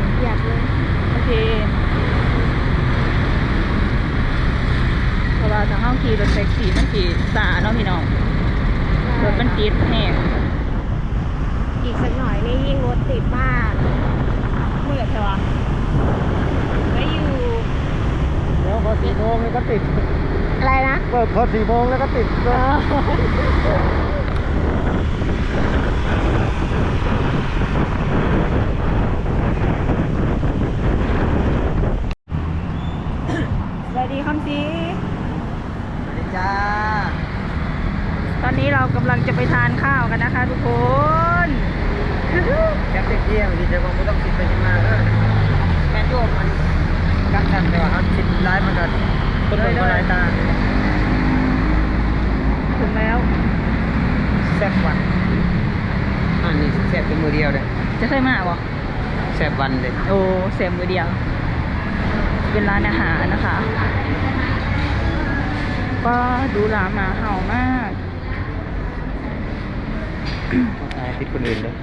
ว้ก่อนอยากเลยโอเคเพราะว่าทางห้องขี่รถแท็กซี่มันขี่สาเนาะพี่น้องรถมันติดแห้งอีกสักหน่อยนี่ยิ่งรถติดมากเมื่อใช่ปะไม่อยู่เดี๋ยวพอสี่โมงแล้วก็ติดอะไรนะเปิดพอสี่โมงแล้วก็ติดก็ สวัสดี คำซีสวัสดีจ้า ตอนนี้เรากำลังจะไปทานข้าวกันนะคะ ทุกคนแคปเที่ยงดีเจคงไม่ต้องติดไปที่มาเออแม่โยมมันกักกันแต่ว่าเขาติดร้ายมันก็คนคนคนลายตาถึงแล้วแซ่บวันอันนี้แซ่บเป็นมือเดียวเลยจะใช่มากบ่แซ่บวันเลยโอ้เสียมือเดียว เป็นร้านอาหารนะคะ ก็ดูหลาหมาเห่ามากต้องทายติดคนอื่นเลย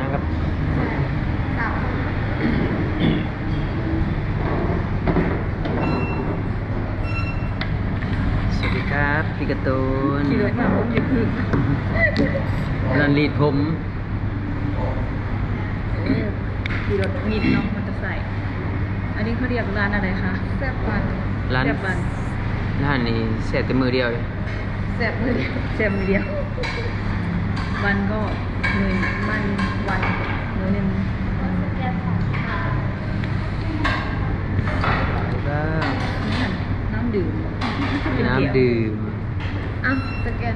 นะครับสามคนสวัสดีครับพี่การ์ตูนขี่รถมาผมจะคือรันรีดผม ขี่รถมีดเน้องมอเตอร์ไซค์อันนี้เขาเรียกร้านอะไรคะแซ่บวันร้านแซ่บวันร้านนี้แซ่บแต่มือเดียวเลยแซ่บเลยแซ่บมือเดียว วันก็หนึ่งมันวันหนึ่งหนึ่งแซ่บของค่ะก็น้ำดื่มน้ำดื่มอะสแกน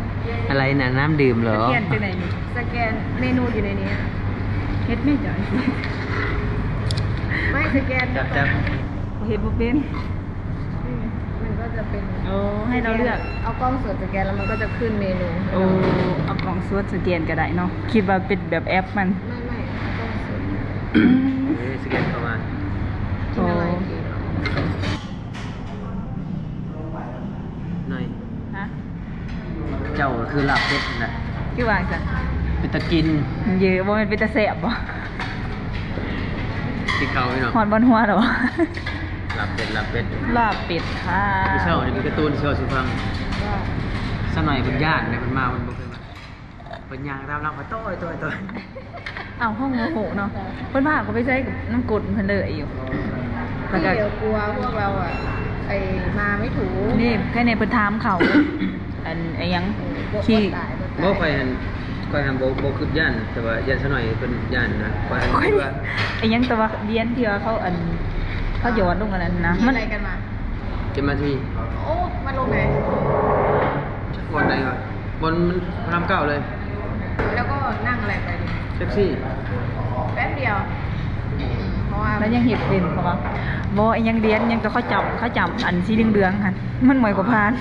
อะไรนะน้ำดื่มเหรอเขียนไปไหนนี่สแกนเมนูอยู่ในนี้อะ เฮ็ดไม่จ่ายไม่สแกนจับจับเฮ็ดบ่เป็นอืมมันก็จะเป็นโอ้ให้เราเลือกเอากล้องสดสแกนแล้วมันก็จะขึ้นเมนูให้โอ้เราเอากล่องสวดสแกนก็ได้เนาะคิดว่าเป็นแบบแอปมันไม่ไม่เอากล้องสดเอ้ยสแกนเข้ามากินอะไรดีหน่อยฮะเจ้าก็คือหลับเพชรนะคือว่าจัง เป็นตะกินเยอะบ่แมันเป็นตาแสบบ่ที่เขาไม่หรอกหอนบนหัวเหรอหลับเป็ดหลับเป็ดลาบเป็ดค่ะพี่เช่านี่เป็นการ์ตูนเช่าสุฟังสมัยเป็นญาติเนี่ยมันมามันบอกเลยว่าเป็นยางรามเราไปโต้ยโต้ยโต้ยเอาห้องโมโหเนาะเพิ่นว่าก็ไปใช้กับน้ำกรดเพิ่นเลยอยู่แล้วที่ก็เดี๋ยวกลัวพวกเราอะไอมาไม่ถูกนี่แค่ในเพิ่นถามเขาอันไอ้หยังขี้ขี้ตายบ่ ค่อยหันค่อยหันบ่บ่คือญาติแต่ว่าญาติซะหน่อยเป็นญาตินะค่อยหันค่อยคิดว่าไอ้หยังแต่ว่าเรียนที่ว่าเขาอันเขาโยนลงอันนั้นนะมันอะไรกันมาจะมาที่โอ้มันลงไหนบอลไหนวะบอลมันพระรามเก้าเลยแล้วก็นั่งอะไรไปดิแท็กซี่แป๊บเดียวเพราะว่าแล้วยังเห็ดเป็นเขาว่าบ่ไอ้หยังเรียนยังแต่เขาจับเขาจับอันสีเหลืองๆหั่นมันหมวยกว่าพาน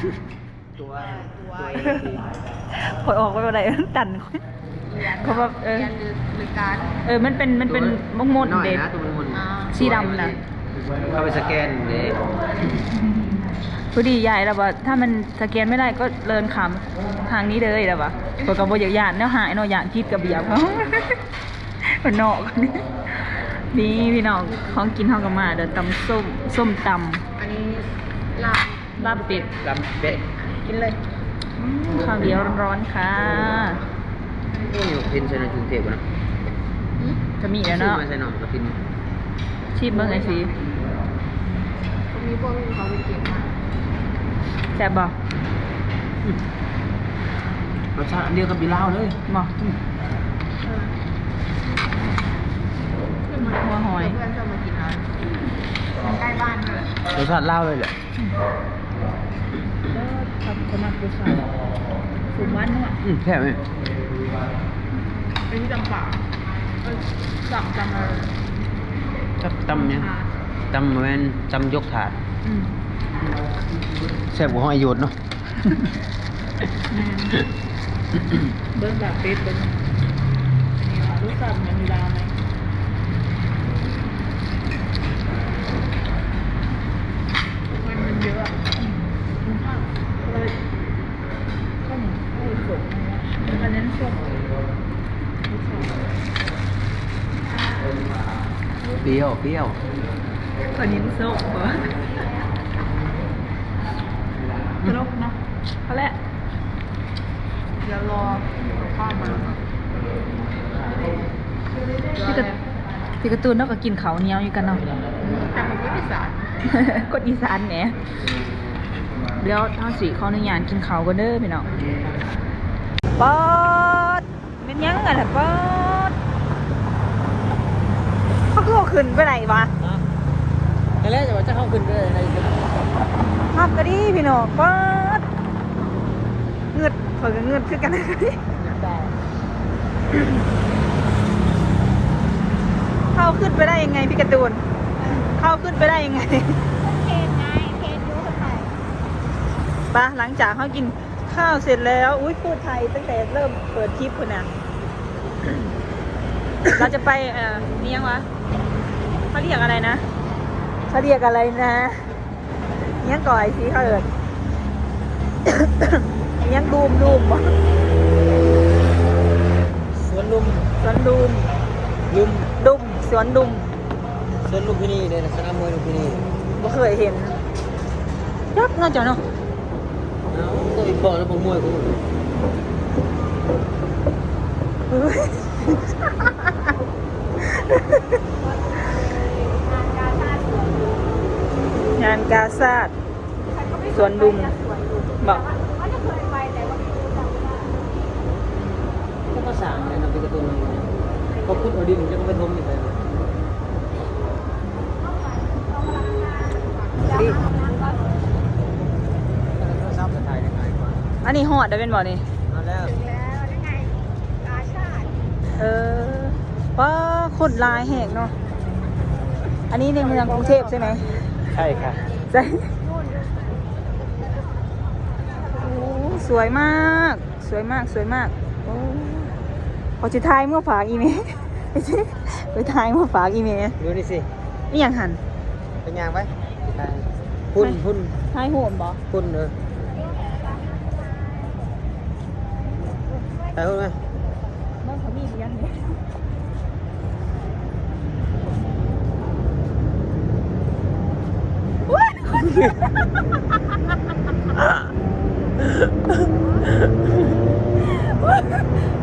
ตัวตัว คอยออกไปบ่ได้ตันเขาแบบเออรียนหรือหรือการเออ มันเป็น มันเป็นมงมดน้อยเด็ด นะตัวมันอ่าสีดำน่ะ เข้าไปสแกนเด้พอดีใหญ่แล้วว่าถ้ามันสแกนไม่ได้ก็เลินขามทางนี้เลยแล้วว่าตัวกับโบอยากยานแนวหายเนาะยานคิดกับเบียบเขา มันนอกนี่พี่น้องของกินเฮากับมาเดินตำส้มส้มตอันนี้ลาบำลาบเป็ดลำเป็ดกินเลยอืม ข้าวเหนียวร้อนๆค่ะโอ้ยพินใส่ในกรุงเทพฯนะจะมีแล้วเนาะซื้อมาใส่หน่อยกับพินชีพเบิ่งไอ้สีตรงนี้พวกเขาไปเก็บมาแซ่บบ่รสชาติอันเดียวกับบีลาวเลยบ่เออขึ้นมาหัวหอยเพื่อนชอบมากินเอามันใกล้บ้านด้วยรสชาติลาวเลยแหละ ทำคนมาดูสาวสูงวันเนาะอืมแค่ไหมเป็นที่จำปาเออสั่งจำอะไรจับตำเนี่ยตำแมนตำยกถาดอืมแซ่บกว่าห้อยโยดเนาะเบิ้งแบบเป็ดเบิ้งนี่ค่ะรู้สึกมันมีลาวไหมมันมันเยอะอะอืมข้าวเลยข้าวเหนียวข้าวสดอันนั้นสด เป รี้ยวเปรี้ยวอันนี้สดเหรอตลกเนาะเขาแหละเดี๋ยวรอข้าวมาพี่กระพี่การะตูนเนาะก็กินเขาวเหนียวอยู่กันเนาะแต่มันไม่ได้สารคนอีสานแหนเดี๋ยวท้าสีเขาในยานกินเขาวกันเด้อพี่น้องปอดเป็นยังไงล่ะปอด เขาคือเอาขึ้นไปไหนวะแต่แรกจะว่าจะเข้าขึ้นไปอะไรภาพก็ดีพี่น้องปอดเงืดเผยกับเงืดคือกันเข้าขึ้นไปได้ยังไงพี่การะตูน เข้าขึ้นไปได้ยังไงเพนไงเพนยูเข้าไปปะหลังจากเขากินข้าวเสร็จแล้ว อุ้ยพูดไทยตั้งแต่เริ่มเปิดคลิปคุณนะ เราจะไปเอ่อนี่ยังวะเขาเรียกอะไรนะเขาเรียกอะไรนะเนี้ยงก่อยสิเขาเอิดเนี้ยงดูมดูมวะสวนลุมสวนดูมลุมดุมสวนดุมสวนลุมพินีเลยนะสนามมวยลุมพินีไม่เคยเห็นยักษ์น่าจะเนาะเอาตัวอีกบอกแล้วผมมวยกูเฮ้ย งานกาซาด สวนลุมบอกเขาจะเคยไปแต่ว่าไม่รู้จำไม่ได้ก็ภาษาเนี่ยนะเป็นการ์ตูนเขาพูดเอาดินจะก็ไปทมอีกเลยดิชอบจะถ่ายยังไงกว่าอันนี้หอดได้เป็นบ่นี่มาแล้วแล้วยังไงกาชาติเออว้าโคตรลายแหกเนาะ อันนี้ในเมืองกรุงเทพใช่ไหมใช่ค่ะใช่โอ้สวยมาก สวยมาก สวยมากโอ้ขอจิทายเมื่อฝากอีเมลไปสิไปทายเมื่อฝากอีเมลดูนี่สินี่ยังหันเป็นยางไปพุ่นพุ่นทายโหมบ่พุ่นเออถ่ายพุ่นไหม บ้านเขามีเลี้ยงเนี่ย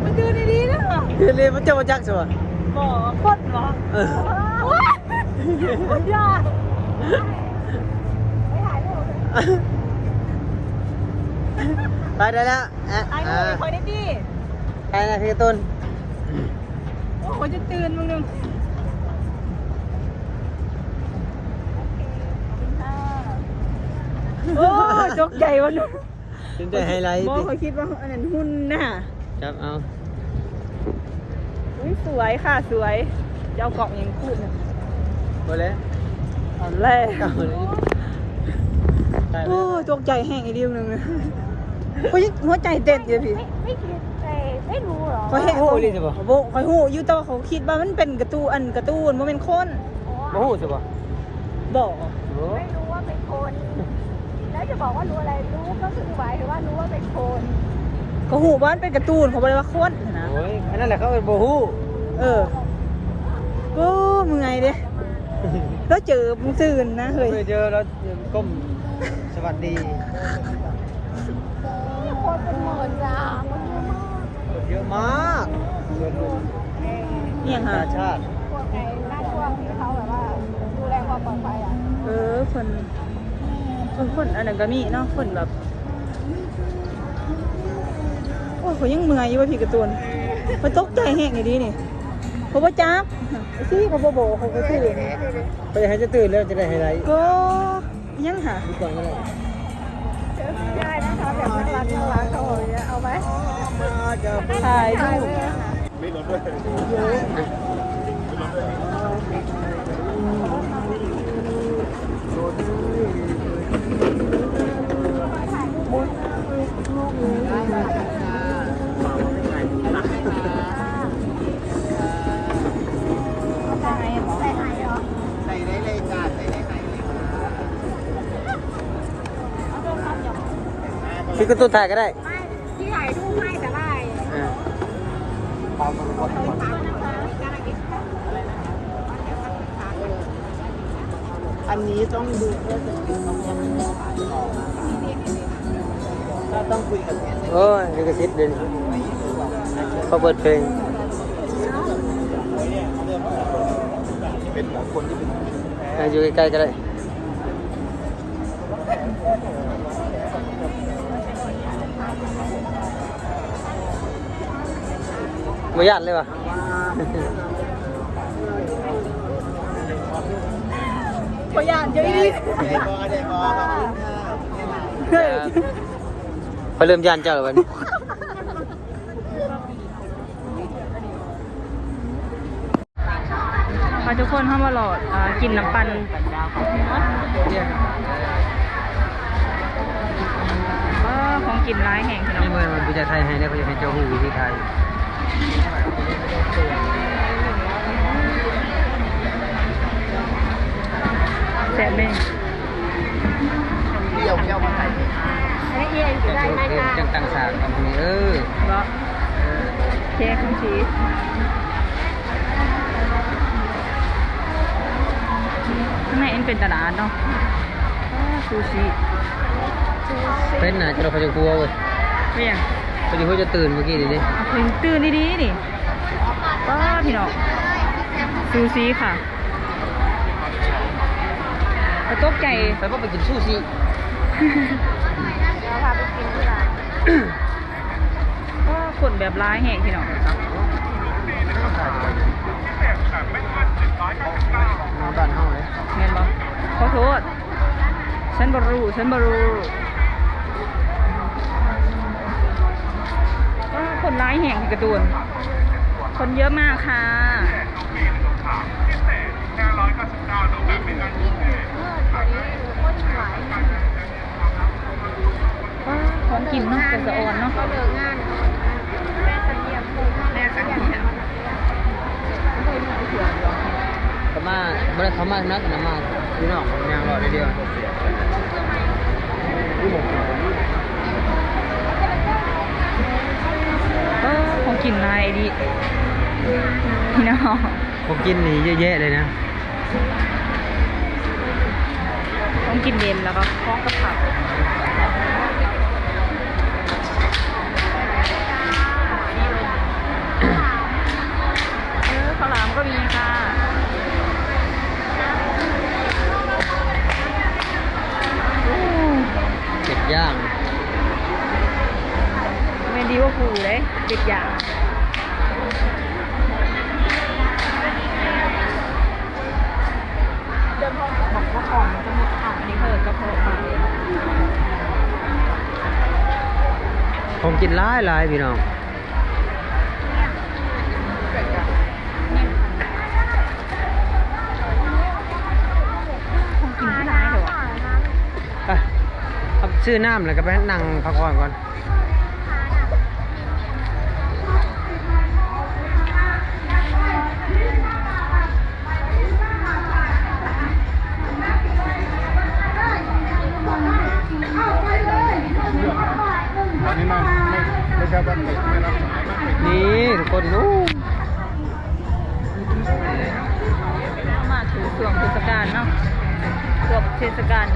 มันดูดีๆนะเรียนเรียนมันเจ้าจักสิวะบ่โคตรบ่เออว้ายโคตรยากไปถ่ายรูปไปได้แล้วอะไอ้หนูอ่าไปคอยได้ดิไปนะพี่ต้นโอ้โหจะตื่นมึงนึงโอ้จกใหญ่วันนึงถึงจะไฮไลท์บอดิเขาคิดว่าอันนั้นหุ้นน่ะจับเอาอุ้ยสวยค่ะสวยจะเอากล่องยังพูดนะหมดแล้วเอันแรกเก้าเลยได้โอ้จกใจแห้งอีกเดียวหนึงนะโอ้ยหัวใจเต้นเยอะพี่ไม่ไม่คิดเอ้ยไม่รู้เหรอเขาเห็นโอ้ลิสิบ่โบคอยหูอยู่แต่ว่าเขาคิดว่ามันเป็นการ์ตูนอันการ์ตูนมันเป็นคนโอ้โหสิบ่บอกโอ้ไม่รู้ว่าเป็นคนแล้ว จะบอกว่ารู้อะไรรู้ก็คือหมายถึงว่ารู้ว่าเป็นโคนก็หูบ้านเป็นการ์ตูนเขาบอกเลยว่าโคนนะ โอ้ยอันนั้นแหละเขาเป็นโบฮู้เออโอ้มึงไงเด้แล้วเจอมึงตื่นนะเฮ้ย เคยเจอแล้วก้มสวัสดีโคนเป็นหมื่นจ้ามันเยอะมากคนเยอะมากเงินเนี่ยนาค่ะ นาชาติ พวกในหน้าช่วงที่เขาแบบว่าดูแลความปลอดภัยอะ เออคน คนคนอันนั้นก็มีเนาะคนแบบ โอ้ยเขายังเมื่อยอยู่ว่าพี่การ์ตูนมันตกใจแห้งอย่างนี้นี่เขาบ่จับไอ้ซี่เขาบ่โบเขาก็ตื่นไปให้จะตื่นแล้วจะได้ไฮไลท์ก็ยังหาดูก่อนก็ได้ได้นะคะแบบน่ารักน่ารักเขาบอกอย่างเงี้ยเอาไหมมาจะถ่ายถ่ายรูเลปย พี่ก็ตัวถ่ายก็ได้ไม่ที่ถ่ายรูปให้แต่ได้อ่าความรู้ความรู้อันนี้ต้องดูเพื่อจะเป็นต้องยังไม่ขายต่อถ้าต้องคุยกับแม่โอ้ยนี่ก็ซิดเด่นเขาเปิดเพลงเป็นคนที่เป็นอะอยู่ใกล้ๆก็ได้ ไม่ยากเลยวะพยานเยอะอีกได้บอได้บอเฮ้ยไปเริ่มยานเจ้าแล้ววันพาทุกคนเข้ามาหลอดอ่ากินน้ำปันก็ของกินร้ายแห่งพี่น้อนี่เมื่อมันพิจารณาไทยให้ได้เขาจะให้เจ้าหูวิธีไทย แสบเลยเดี่ยวเดี่ยวมาใส่อันนี้เองได้ไหมคะจังตังสากกับนี้เออเนาะเค้กคุณชีสข้างในเอ็นเป็นตลาดเนาะซูชิเป็นน่ะจะเราเขาจะกลัวเว้ยเรียงเขาจะเขาจะตื่นเมื่อกี้นี่ดิเลงตื่นดีๆนี่ ป้าพี่น้องซูชิค่ะแต่ตกใจไปก็ไปกินซูชิเราพาไปกินที่ร้านก็คนแบบร้ายแห่งพี่น้องบ้านเฮาเลยเงินบ่ขอโทษฉันบรู้ฉันบรู้ก็คนร้ายแห่งที่การะตูน คนเยอะมากค่ะก็ของกินเนาะเป็นสะออนเนาะก็เลิกงานแม่เสนียมแม่เสนียมเขามาบ่ได้เขามานักนะมาพี่น้องผมยังรอได้เดียวก็ของกินลายดี พี่น้องผมกินนี่เยอะแยะเลยนะต้องกินเย็นแล้วก็คล้องกับผักเออข้าวหลามก็มีค่ะโอ้เป็ดย่างเป็นดีว่าผูเลยเด็กอย่าง ผมกินหลายหลายพี่น้องของกินที่ร้านเหรอวะไปเอาซื้อน้ำแล้วก็ไปนั่งพักผ่อนก่อน เทศกาล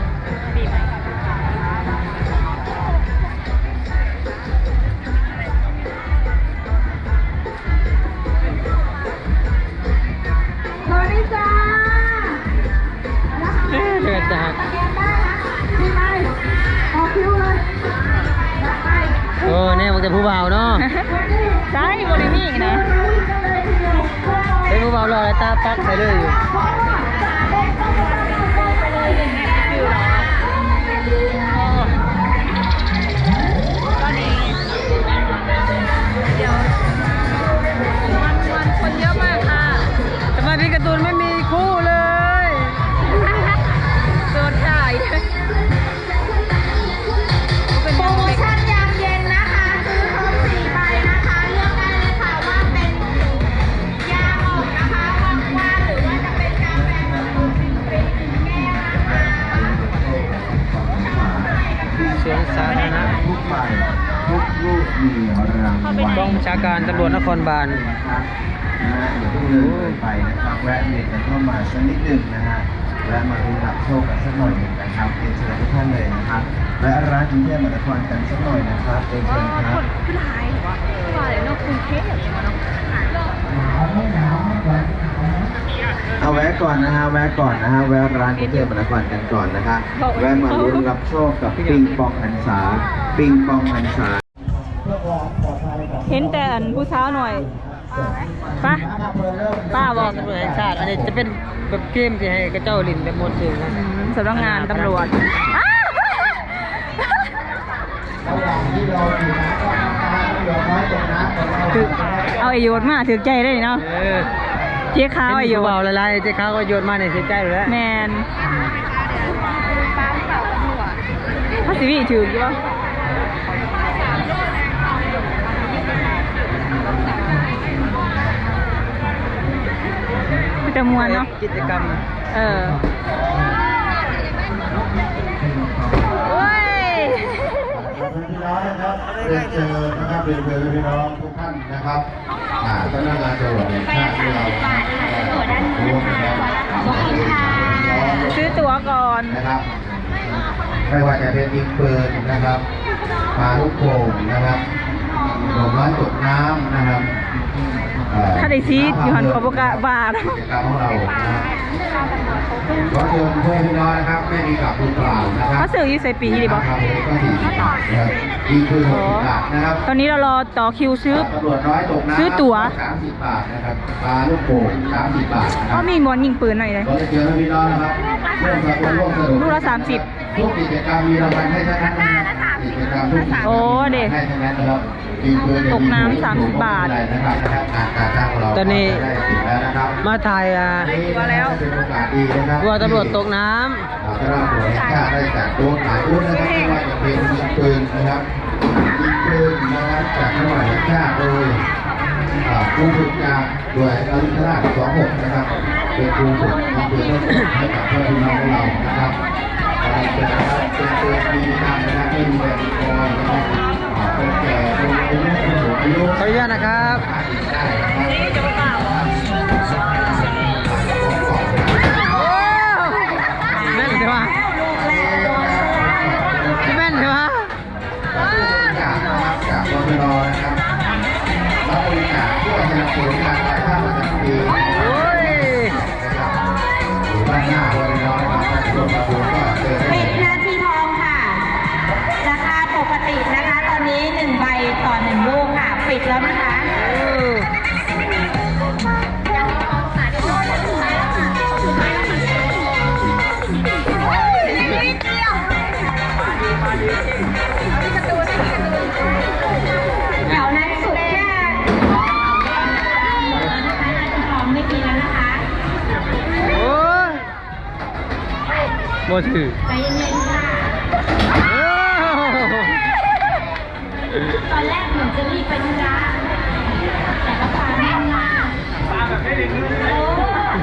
บาลนะครับนะฮะอย่าเพิ่งเดินเลยไปนะครับแวะเวียนกันเข้ามาสักนิดหนึ่งนะฮะแวะมาดูรับโชคกันสักหน่อยหนึ่งนะครับเรียนเชิญทุกท่านเลยนะครับแวะร้านกรุงเทพมหานครกันสักหน่อยนะครับเรียนเชิญครับขึ้นไลน์เหรอวะว่าเลยเนอกกรุงเทพอย่างเงี้ยเนาะเอาแวะก่อนนะฮะแวะก่อนนะฮะแวะร้านกรุงเทพมหานครกันก่อนนะคะแวะมาลุ้นรับโชคกับปิงปองหันษาปิงปองหันษา เห็นแต่อันผู้สาวหน่อยป้าป้าบอกตำรวจแห่งชาติ อันนี้จะเป็นแบบเกมที่ให้กระเจ้าลินแบบมวนเชิงนะอืมสำนักงานตำรวจอ้าวถือเอาไอโยนมาถือใจได้เนาะเออเจ๊ขาวไอโยเบานละลายเจ๊ขาวก็โยนมาในเสียใจอยู่แล้วแมนถ้าสิวีถือกี่วะ จะมวนเนาะกิจกรรม เออโอ้ยพี่น้องนะครับเรียนเชิญนะครับเรียนเชิญพี่น้องทุกท่านนะครับอ่าสำนักงานตำรวจแห่งชาติที่เราร่วมนะครับซื้อตั๋วก่อนนะครับไม่ว่าจะเป็นยิงปืนนะครับปาลูกโป่งนะครับหนุ่มน้อยตกน้ำนะครับเอ่อ ถ้าได้ซีดอยู่หันขอบกะบาทกิจกรรมของเรานะครับขอเชิญเพื่อนพี่น้องนะครับไม่มีกลับมือเปล่านะครับเขาซื้ออยู่ใส่ปีนี่ดิบอครับก็สี่สิบบาทนะครับยิงปืนหกสิบบาทนะครับตอนนี้เรารอต่อคิวซื้อตำรวจน้อยตกน้ำซื้อตั๋วสามสิบบาทนะครับปลาลูกโป่งสามสิบบาทนะคก็รับมีหมอนยิงปืนหน่อยเลยขอเชิญพี่น้องนะครับร่วมสนุกร่วมสนุกลูกละสามสิบทุกกิจกรรมมีรางวัลให้ทั้งนั้นนะครับกิจกรรมทุกกิจกรรมโอ้เด็กให้ทั้งนั้นนะครับยิงปืน ตกน้ำ30บาทนะครับนะครับการการจ้างของเราตอนนี้ได้ติดแล้วนะครับมาถ่ายอะตัวแล้วเป็นโอกาสดีนะครับว่าตำรวจตกน้เราจะรับตัวแห่งชาติได้จากตัวหลายรุ่นนะครับไม่ว่าจะเป็นยิงปืนนะครับยิงปืนนะครับจากจังหวัดแห่งชาติโดยอ่าครูฝึกจากโดยอริธราช26นะครับเป็นครูฝึกยิงปืนให้กับเพื่อนพี่น้องของเรานะค ปิดนาทีทองค่ะราคาปกตินะคะตอนนี้1ใบต่อ1ลูกค่ะปิดแล้วนะคะ บ่ถือใจค่ะตอนแรกเหมือนจะรีบไปธุระแต่ก็ปาแม่มาปลาแบบไม่ได้ดูโอ้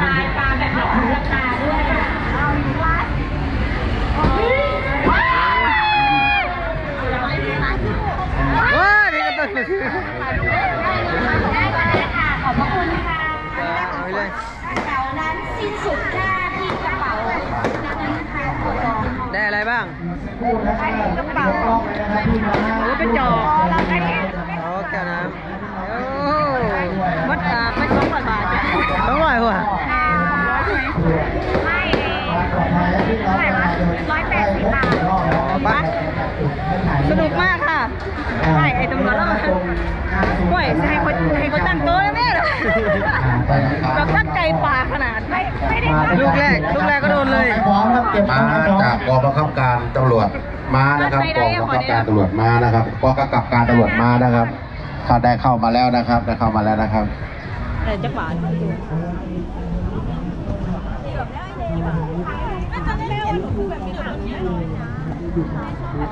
ปลาปลาแบบหลอกลวตาด้วยค่ะเอาอยู่วัดโอ้ยว้านี่ก็ต้องมาถือได้แล้วค่ะขอบพระคุณค่ะเสานั้นสิ้นสุดค่ะำรวจแล้วมันโอ้ยจะให้คนให้คนตั้งโต๊ะแล้วแม่เหรอแบบตั้งใจปลาขนาดไม่ไม่ได้ลูกแรกลูกแรกก็โดนเลย มาจากกองบังคับการตำรวจมานะครับกองบังคับการตำรวจมานะครับกองกำกับการตำรวจมานะครับถ้าได้เข้ามาแล้วนะครับได้เข้ามาแล้วนะครับเออจักบาท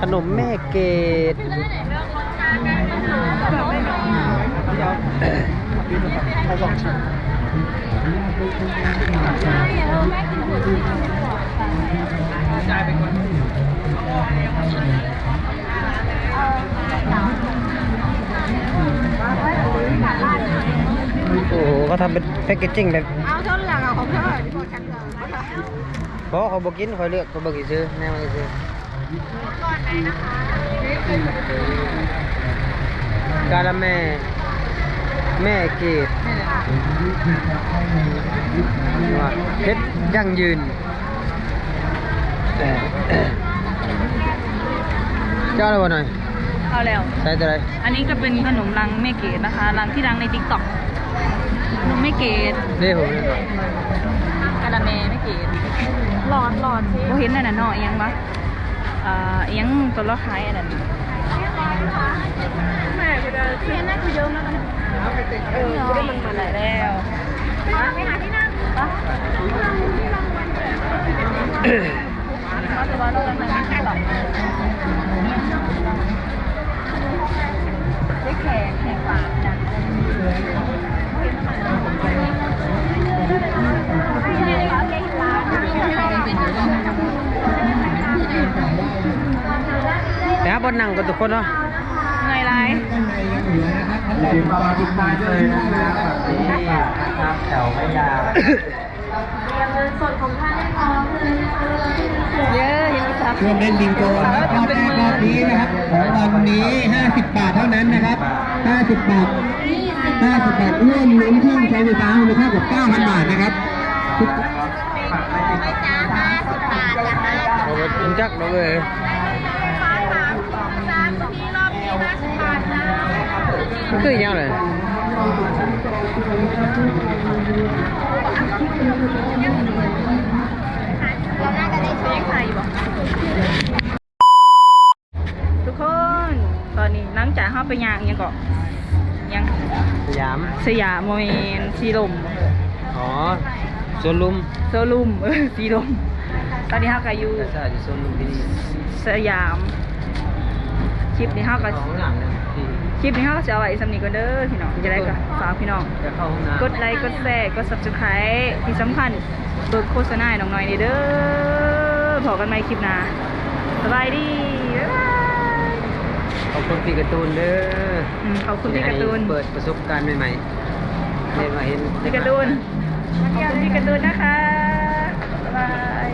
ขนมแม่เกด โอ้โหเขาทำเป็นแพคเกจจิ้งแบบ เอาเท่าไหร่เอาของเท่าไหร่ที่บอกฉันเลยเพราะเขาบอกกินเขาเลือกเขาบอกกินซื้อแน่มาซื้อก่อนไหนนะคะ กาละแม่ แม่เกดว่าเพชรยั่งยืน เจ้าอะไรวะหน่อยเอาแล้ว ใส่ตัวอะไร อันนี้ก็เป็นขนมรังแม่เกดนะคะรังที่รังในติ๊กต็อกขนมแม่เกดเรียกผมเลยกะละแมแม่เกดหลอดหลอดสิบ่เห็นนั่นน่ะเนาะอิหยังวะอ่าอิหยังตัวละคายอันนั้น แม่ก็จะเรียนน่าจะเยอะมากนะเออกูได้มันมาหลายแล้วไปหาที่นั่งปะมาตัวเราแล้วมันไม่หรอกได้แข็งแข็งปากจังแต่บนนั่งกันทุกคนเนาะ เหนื่อยไรเลยนะครับน้ำแถวไม่ยาวเยอะเห็นไหมครับร่วมเล่นบิงโกนะครับรอบแรกรอบนี้นะครับของวันนี้ 50 บาทเท่านั้นนะครับ 50 บาท 50 บาทร่วมลุ้นเครื่องใช้ไฟฟ้ามูลค่ากว่า9,000 บาทนะครับไม่จ้าห้าสิบบาทจ้าห้าโอ้โหคุณจักเราเลยฟ้าสามสามที่รอบนี้ห้า คือยังไงเราน่าจะได้ใช้ไทยบอกทุกคน ตอนนี้หลังจากเข้าไปยางยังเกาะยังสยามสยามโมเมนสีลมอ๋อสวนลุมโซลุมเออสีลมตอนนี้เขาก็อยู่แต่ถ้าจะสวนลุมที่นี่สยามคลิปนี้เขาก็ของห ลิปนี้เขาจะเอาไว้สำนีก็เด้อพี่น้องจะได้ก็ฝากพี่น้องกดไลค์กดแชร์กด subscribe ที่สำคัญเปิดโฆษณาหน้องน้อยเด้อพอกันไหมคลิปน้าสบายดีขอบคุณพี่การ์ตูนเด้อขอบคุณพี่การ์ตูนเปิดประสบการณ์ใหม่ใหม่ได้มาเห็นพี่การ์ตูนขอบคุณพี่การ์ตูนนะคะบาย